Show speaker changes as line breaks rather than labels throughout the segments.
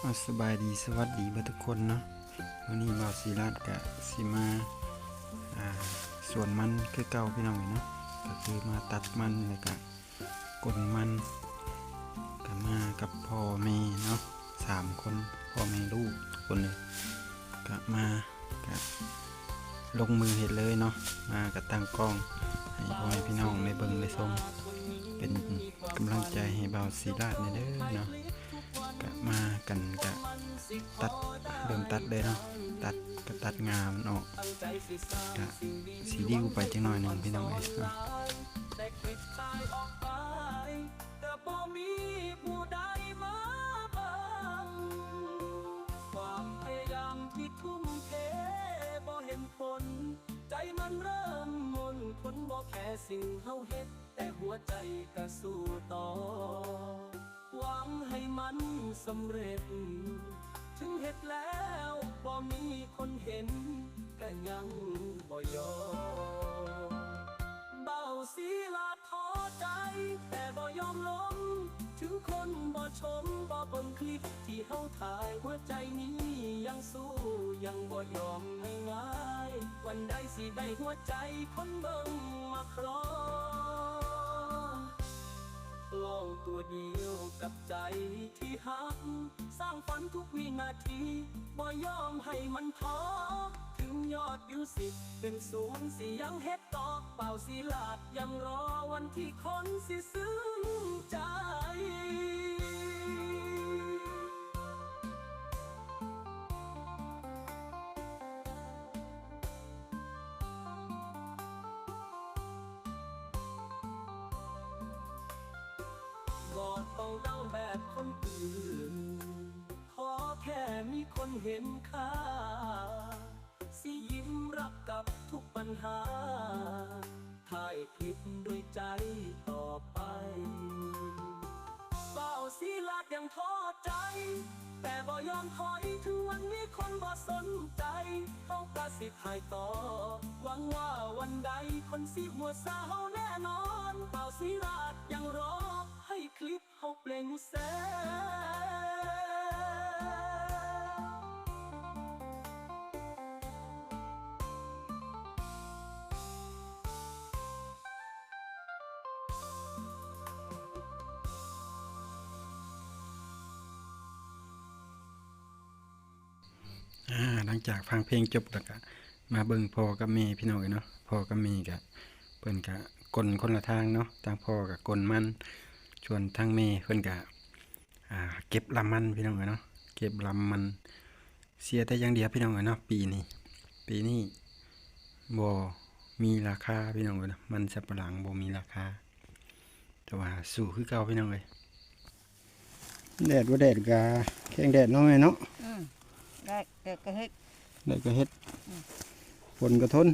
เอาสบายดีสวัสดีเบ่ทุกคนเนาะวันนี้บ่าวศิรัตน์กะสิมาอ่าสวนมันคือเก่าพี่น้องเนาะก็คือมาตัดมันแล้วก็กลมันก็มากับพ่อแม่เนาะสามคนพ่อแม่ลูกทุกคนเลยก็มาก็ลงมือเห็ดเลยเนาะมากับตั้งกล้องให้พ่อแม่พี่น้องได้เบิ่งได้ชมเป็นกำลังใจให้บ่าวศิรัตน์ในเด้อเนาะก็มา กันก็ตัดเริ่มตัดเลยเนาะตัดก็ตัดงามันออกก็สีดิ้วไปจังหน่อยหนึ่งพี่น้องเอ้ยเนาะ
ใจมันเริ่มมนคนบ่แค่สิ่งเฮาเฮ็ด แต่หัวใจก็สู้ต่อ หวังให้มันสำเร็จ ถึงเฮ็ดแล้วบ่มีคนเห็นก็ยังบ่ยอมเบาสีลาท้อใจ แต่บ่ยอมล้มถึงคนบ่ชมบ่เบิ่งคลิปที่เฮาถ่ายหัวใจนี้ยังสู้ยังบ่ยอมง่ายๆวันใดสิได้หัวใจคนเบิ่งมาครอ งลองตัวเดียวกับใจที่หัก สร้างฝันทุกวินาทีบ่ยอมให้มันท้อถึงยอดวิวสิบเป็นศูนย์สิยังเฮ็ดต่อเป่าสิลาดยังรอวันที่คนสิซึ้งใจ เล่าแบบคนอื่น ขอแค่มีคนเห็นค่า สิยิ้มรับกับทุกปัญหาถ่ายคลิปด้วยใจต่อไปเฝ้าสีลาดยังท้อใจ แต่บ่ยอมถอยถึงวันนี้คนบ่สนใจเขากระสิถ่ายต่อ หวังว่าวันใดคนสิหัวสาวแน่นอนเฝ้าสีลาดยังรอให้คลิป เขาเปล่งแสง
อ่าหลังจากฟังเพลงจบแล้วก็มาเบิ่งพ่อกับแม่พี่น้องเอ้ยเนาะพ่อกับแม่ก็เพิ่นก็กลนคนละทางเนาะทางพ่อก็กลมัน ชวนทางแม่เพิ่นก็อ่าเก็บลำมันพี่น้องเอ้ยเนาะเก็บลำมันเสียแต่อย่างเดียวพี่น้องเอ้ยเนาะปีนี้ปีนี้บ่มีราคาพี่น้องเอ้ยเนาะมันสับปะหลังบ่มีราคา แต่ว่าสู้คือเก่าพี่น้องเอ้ยแดดว่าแดดกาแข้งแดดน้อยเนาะ
อืมได้แต่ก็เฮ็ด
แดดก็เฮ็ดฝนก็ทน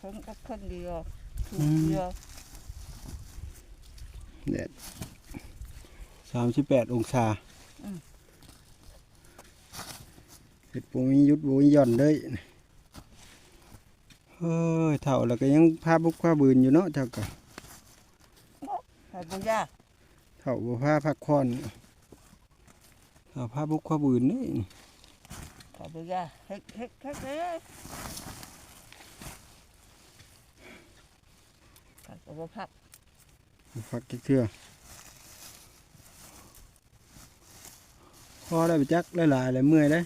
คนก็คนเดียวถู
อื
ก
ม
เดียว
แดดสามสิบแปดองศาเห็ดปูมีหยุดปูมีหย่อนเลยเฮ้ยเท่าแล้วก็ยังพาบุกพาบืนอยู่เนาะเจ้าก็
ใส่บุญยา
เท่าบ่พาพักผ่อนเท่าพาบุกพาบืนนี่
ใส่บุญยาเฮ็ดเฮ็ดเฮ็ดเฮ็ดก็จะบ่พัก
พักจักเทื่อพอได้ไปจักหลายๆเลยเมื่อยเลย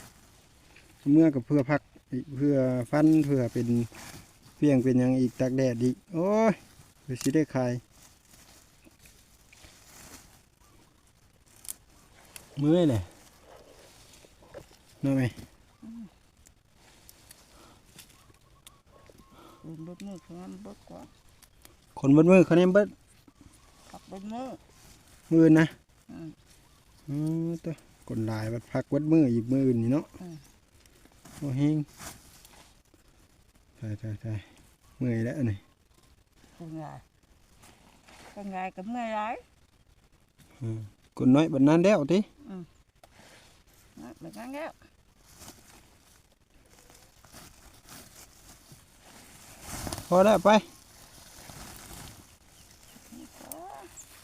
เมื่อกับเพื่อพักอีกเพื่อฟันเพื่อเป็นเพียงเป็นหยังอีกตากแดดอีกโอ้ยไปสิได้ขายเมื่อยเลยน้องไหม
บุญบุญมือของมันเบิดกว่า
คนเบดมือเขาเนี่ยเบิด
พักบุญมือ
มือนะ
อืม
อืมตัวคนหลายบัดพักเบิดมืออีกมืออื่นนี่เนาะ
อืม
โอ้เฮงใช่ใช่ใช่เมื่อยแล้วนี่
เป็นไงเป็นไงก็เมื่อยหลาย
อืมคนน้อยบัดนั้นแล้วติ
นะเหมือนกันแล้ว
พอแล้วไป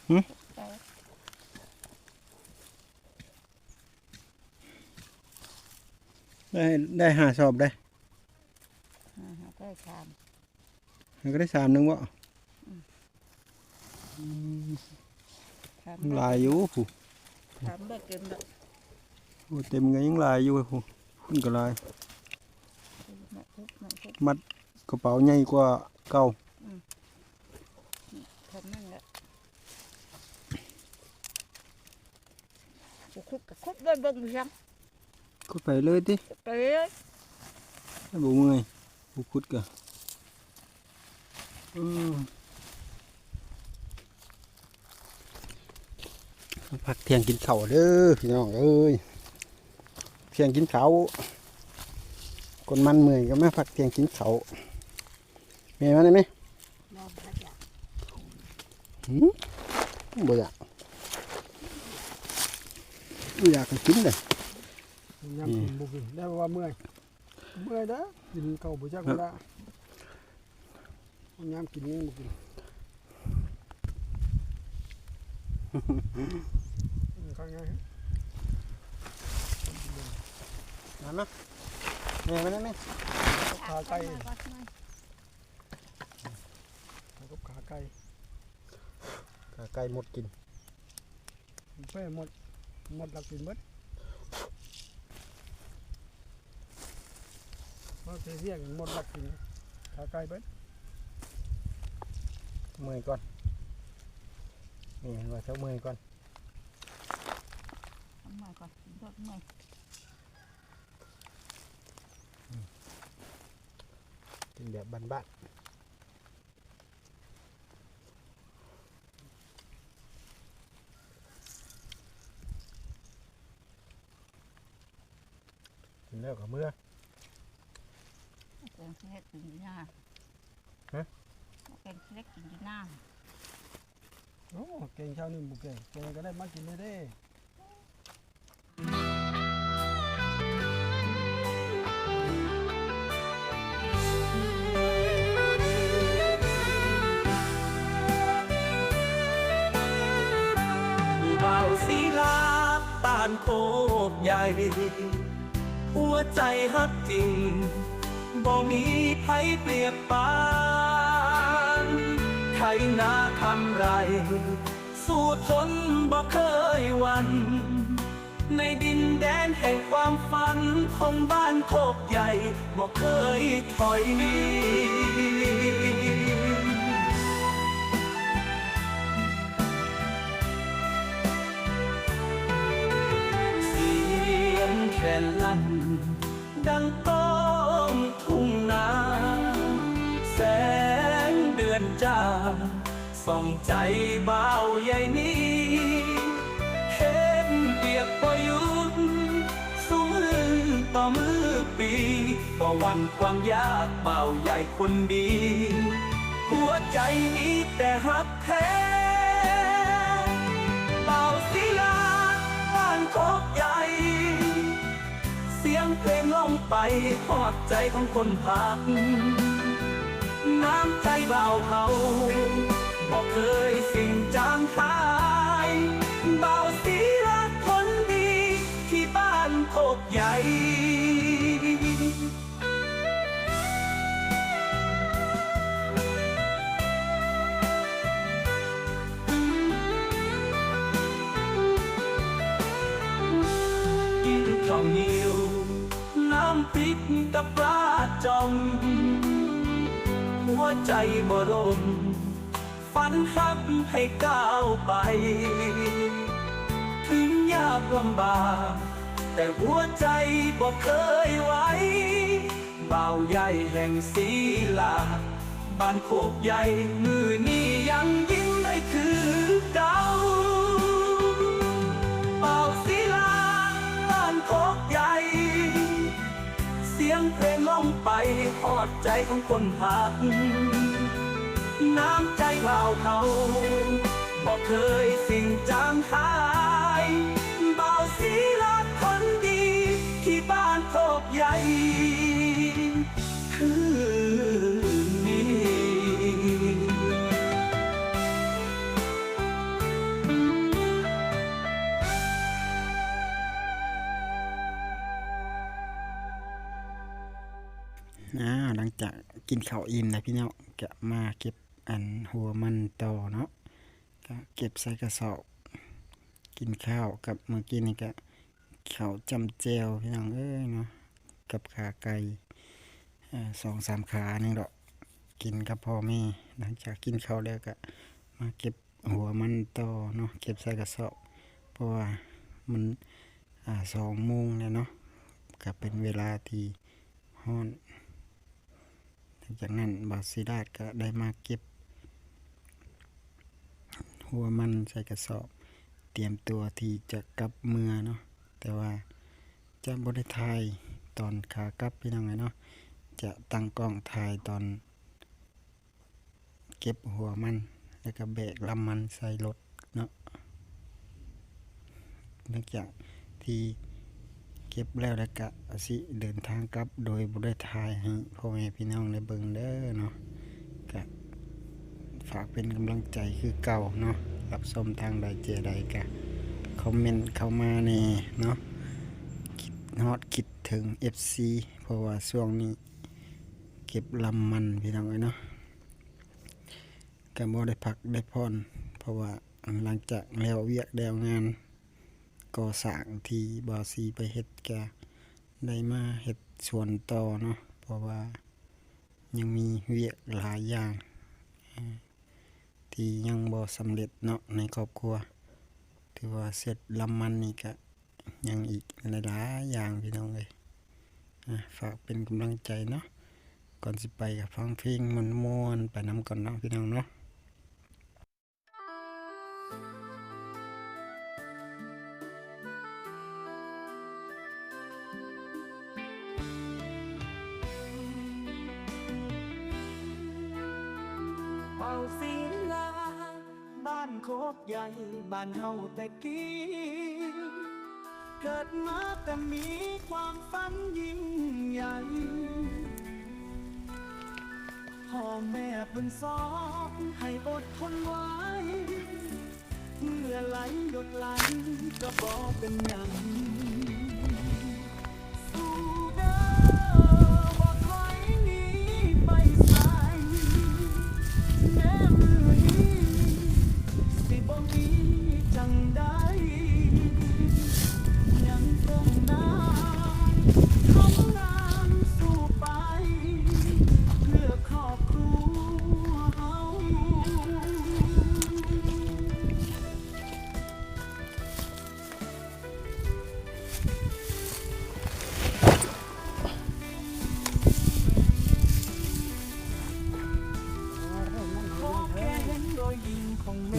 ไป
ได้ได้หาสอบได้
อ่าได้ชาม
มันก็ได้สามหนึงวะ
ชาม
หลายอยู่ผู้
ชามได้เกินละ
โอ้เต็มก็ยังหลายอยู่ผู้คุณก็หลาย
มาทุบมาทุบ
มัดกระเป๋าใหญ่กว่าเก่า
ทำนั่นแหละคุกกับคุกได้ เบิ่งยัง
ก็ไปเลยติ
ไปเลย
ให้บ่เมื่อยบ่ขุดก็อืมมาพักเที่ยงกินข้าวเด้อพี่น้องเอ้ยเที่ยงกินข้าวคนมันเมื่อยก็มาพักเที่ยงกินข้าวแม่มาได้ไหม
นอนพักอย่าง
หืมบ่อยากบ่ อยากให้กินเลย
ยำกินบุกินได้ว่าเมื่อยเมื่อยเด้อกินเก่าบุจักเวลายำกินยังบุกินข้างไง
มามาแม่มาได้ไหม
ขาไก่กับขาไก่
ขาไก่หมดกิน
เป้หมด หมดหลักกินหมดว่าเสียงหมดหลักกินขาไก่เบิด
เมื่อยก่อนนี่เห็นว่าเช้าเมื่อยก่อน
ทำมาก่อนรถไม่
กินแบบบ้านๆกินแล้วกับเมื่อ
เป็นเล็กกินอยู่หน้า
ฮะ
เป็นเล็กกินอยู่หน้า
โอ้เก่งเช้านี่บุกเก่งเก่งก็ได้มากินเลยเด้
เบาศิลาตานโคกใหญ่ หัวใจฮักจริงบ่มีใครเปรียบปานไทยนาคำไร สู้ทนบ่เคยวัน ในดินแดนแห่งความฝันของบ้านโคกใหญ่บ่เคยถอยนี แค่ลั่น ดังก้องทุ่งนา แสงเดือนจ้า ส่องใจเบาใหญ่นี้เห็นเบียกประยุทธ์สู้มือต่อมือปีต่อวันความยากเบาใหญ่คนดี หัวใจนี้แต่หักแท้เบาศิลาบ้านโคกใหญ่ เสียงเพลงล่องไปทอดใจของคนพัก น้ำใจเบาเขาบอกเคยสิ่งจางหายเบาศิลาคนดีที่บ้านโคกใหญ่ ใจบ่ลมฝันหับให้ก้าวไป ถึงยากลำบากแต่หัวใจบ่เคยไหวเบาใหญ่แห่งศีลาบ้านโคกใหญ่มือนี้ยังยิ้มได้คือเก่า เสียงเพลงล่องไปหอดใจของคนหัก น้ำใจเ่าเขาบอกเคยสิ่งจางหายเบาสีลักคนดีที่บ้านโคกใหญ่ อ่า
หลังจากกินข้าวอิ่มแล้วพี่เน้องก็มาเก็บอันหัวมันต่อเนาะก็เก็บใส่กระสอบ กินข้าวกับเมื่อกี้นี่ก็ข้าวจำเจวพี่น้องเอ้ยเนาะกับขาไก่สองสามขานึ่งดอกกินกับพ่อแม่หลังจากกินข้าวแล้วก็มาเก็บหัวมันต่อเนาะเก็บใส่กระสอบ เพราะว่ามันอสองโมงแล้วเนาะก็เป็นเวลาที่ฮ้อน จากนั้นบาซิดาดก็ได้มาเก็บ หัวมันใส่กระสอบ เตรียมตัวที่จะกลับเมือเนาะแต่ว่าจะบริทายตอนขากลับพี่น้องไงเนาะจะตั้งกล้องถ่ายตอน เก็บหัวมัน แล้วก็แบกลำมันใส่รถเนาะเนื่องจากที่ ก็บแล้วแล้วก็สิเดินทางกลับโดยบริทายให้พ่อแม่พี่น้องได้เบิ่งเด้อเนาะก็ฝากเป็นกำลังใจคือเก่าเนาะรับชมทางใดเจใดก็คอมเมนต์เข้ามาแน่เนาะคิดฮอดคิดถึง FC เพราะว่าช่วงนี้ เก็บลำมันพี่น้องเอ้ยเนาะก็บ่ได้พักได้พรเพราะว่าหลังจากแล้วเวียกแล้วงาน ก่อสร้างที่บอซีไปเฮ็ดแกได้มาเฮ็ดส่วนต่อเนาะเพราะว่ายังมีเวียกหลายอย่างที่ยังบ่สำเร็จเนาะในครอบครัวถือว่าเสร็จลำมันนี่ก็ยังอีกหลายอย่างพี่น้องเลยฝากเป็นกำลังใจเนาะก่อนสิไปกับฟังเพลงมวนๆไปน้ำก่อนเนาะพี่น้องเนาะ
บ้านเฮาแต่กี้เกิดมาแต่มีความฝันยิ่งใหญ่พ่อแม่เป็นสอนให้อดทนไว้ เมื่อไหลหยดไหลก็บอกเป็นอย่าง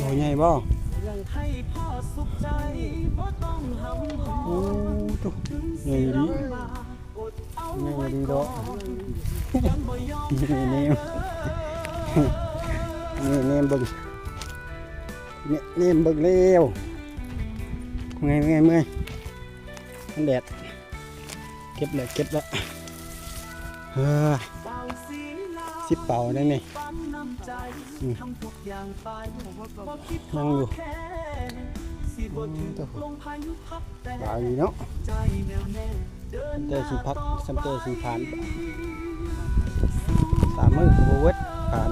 ของแม่
โหใหญ่บ่
ให้พ่อสุขใจเพราะต้องหำหอ
โอ้ตุ๊
ถึง
ใหญ่
สิ
ดี
ดเอา
ใหญ่
ไว้
ดี
ก่
ด
อ
ก
นยังบ่ย
นี่
เนี่
เนมเบิ่งนี่เนมเบิ่งเร็วไงไงเมื่อยมันแดดเก็บเลยเก็บแล้วเฮ้อ
เป่าศิลา
สิเป่าได้นี่
นั่งไปบ่คิด
ยังอยู่
แค่สิบ่ถึง
โอ้โห
ลายุพัดแต่
หลายอยู่เนาะ
เตอร์
สีพักซัมเตอร์สีผ่านสามมือโบเวิดผ่าน